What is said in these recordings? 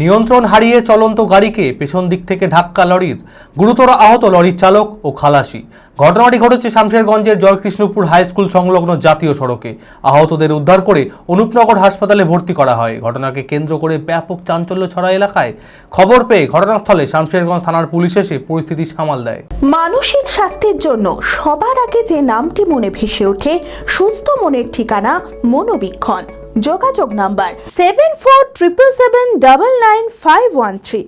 নিয়ন্ত্রণ হারিয়ে চলন্ত গাড়িকে পেছন দিক থেকে ধাক্কা লরির গুরুতর আহত লরির চালক ও খালাসি। ঘটনাটি ঘটেছে শামশেরগঞ্জের জয়কৃষ্ণপুর হাই স্কুল সংলগ্ন জাতীয় সড়কে। আহতদের উদ্ধার করে অনুপনগর হাসপাতালে ভর্তি করা হয়। ঘটনাকে কেন্দ্র করে ব্যাপক চাঞ্চল্য ছড়া এলাকায়। খবর পেয়ে ঘটনাস্থলে শামশেরগঞ্জ থানার পুলিশ এসে পরিস্থিতি সামাল দেয়। মানসিক স্বাস্থ্যের জন্য সবার আগে যে নামটি মনে ভেসে ওঠে, সুস্থ মনের ঠিকানা মনোবীক্ষণ। যোগাযোগ number seven four triple seven double nine five one three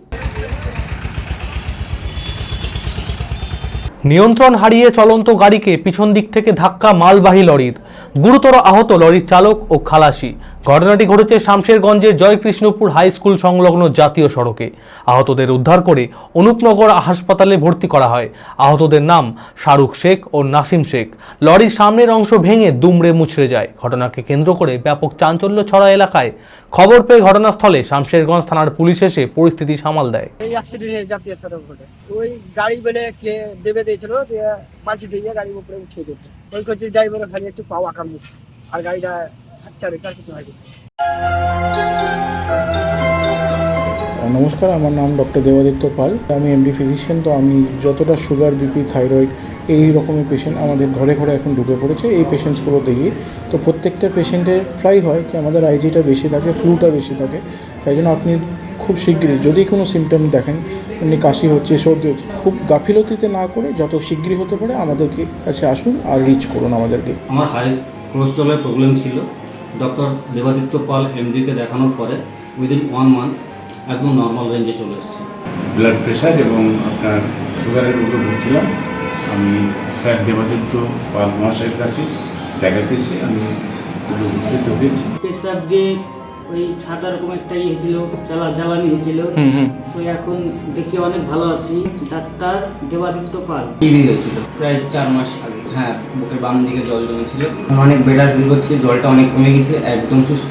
নিয়ন্ত্রণ হারিয়ে চলন্ত গাড়িকে পিছন দিক থেকে ধাক্কা মালবাহী লরির। গুরুতর আহত লরির চালক ও খালাসি। ঘটনাটি ঘটেছে শামশেরগঞ্জের জয়কৃষ্ণপুর হাই স্কুল সংলগ্ন জাতীয় সড়কে। আহতদের উদ্ধার করে অনুপনগর হাসপাতালে ভর্তি করা হয়। আহতদের নাম শাহরুখ শেখ ও নাসিম শেখ। লরির সামনের অংশ ভেঙে দুমড়ে মুছড়ে যায়। ঘটনাকে কেন্দ্র করে ব্যাপক চাঞ্চল্য ছড়া এলাকায়। খবর পেয়ে ঘটনাস্থলে শামশেরগঞ্জ থানার পুলিশ এসে পরিস্থিতি সামাল দেয়। জাতীয় সড়ক ওই গাড়ি বেলে কে দেবে দিয়েছিল মাঝি দিয়ে গাড়ির উপরে উঠিয়ে দিয়েছে। ওই করছে ড্রাইভারের খালি একটু পাওয়া কামিয়েছে আর গাড়িটা হাচ্ছা রেছে আর কিছু হয়নি। নমস্কার, আমার নাম ডক্টর দেবাদিত্য পাল। আমি এমডি ফিজিশিয়ান তো আমি যতটা সুগার বিপি থাইরয়েড এই রকমের পেশেন্ট আমাদের ঘরে ঘরে এখন ঢুকে পড়েছে। এই পেশেন্টসগুলো দেখি। তো প্রত্যেকটা পেশেন্টের প্রায় হয় কি, আমাদের আইজিটা বেশি থাকে ফ্লুটা বেশি থাকে। তাই জন্য আপনি খুব শীঘ্রই যদি কোনো সিমটম দেখেন এমনি কাশি হচ্ছে সর্দি হচ্ছে খুব গাফিলতিতে না করে যত শীঘ্রই হতে পারে আমাদেরকে কাছে আসুন আর রিচ করুন আমাদেরকে। আমার হাই কোলেস্ট্রলের প্রবলেম ছিল। ডক্টর দেবাদিত্য পাল এমডিকে দেখানোর পরে উইদিন ওয়ান মান্থ একদম নর্মাল রেঞ্জে চলে এসেছে। ব্লাড প্রেশার এবং আপনার সুগারের উপরে ভুগছিলাম। আমি স্যার দেবাদিত্য পাল মহাশয়ের কাছে দেখাতেছি আমি খুব উপকৃত হয়েছি পেশাব দিয়ে ওই সাদা রকম একটা ইয়ে ছিল জ্বালা জ্বালানি হয়েছিল তো এখন দেখি অনেক ভালো আছি। ডাক্তার দেবাদিত্য পাল। টিভি হয়েছিল? প্রায় চার মাস আগে। হ্যাঁ বুকের বাম দিকে জল জমেছিল। অনেক বেটার ফিল করছি জলটা অনেক কমে গেছে একদম সুস্থ।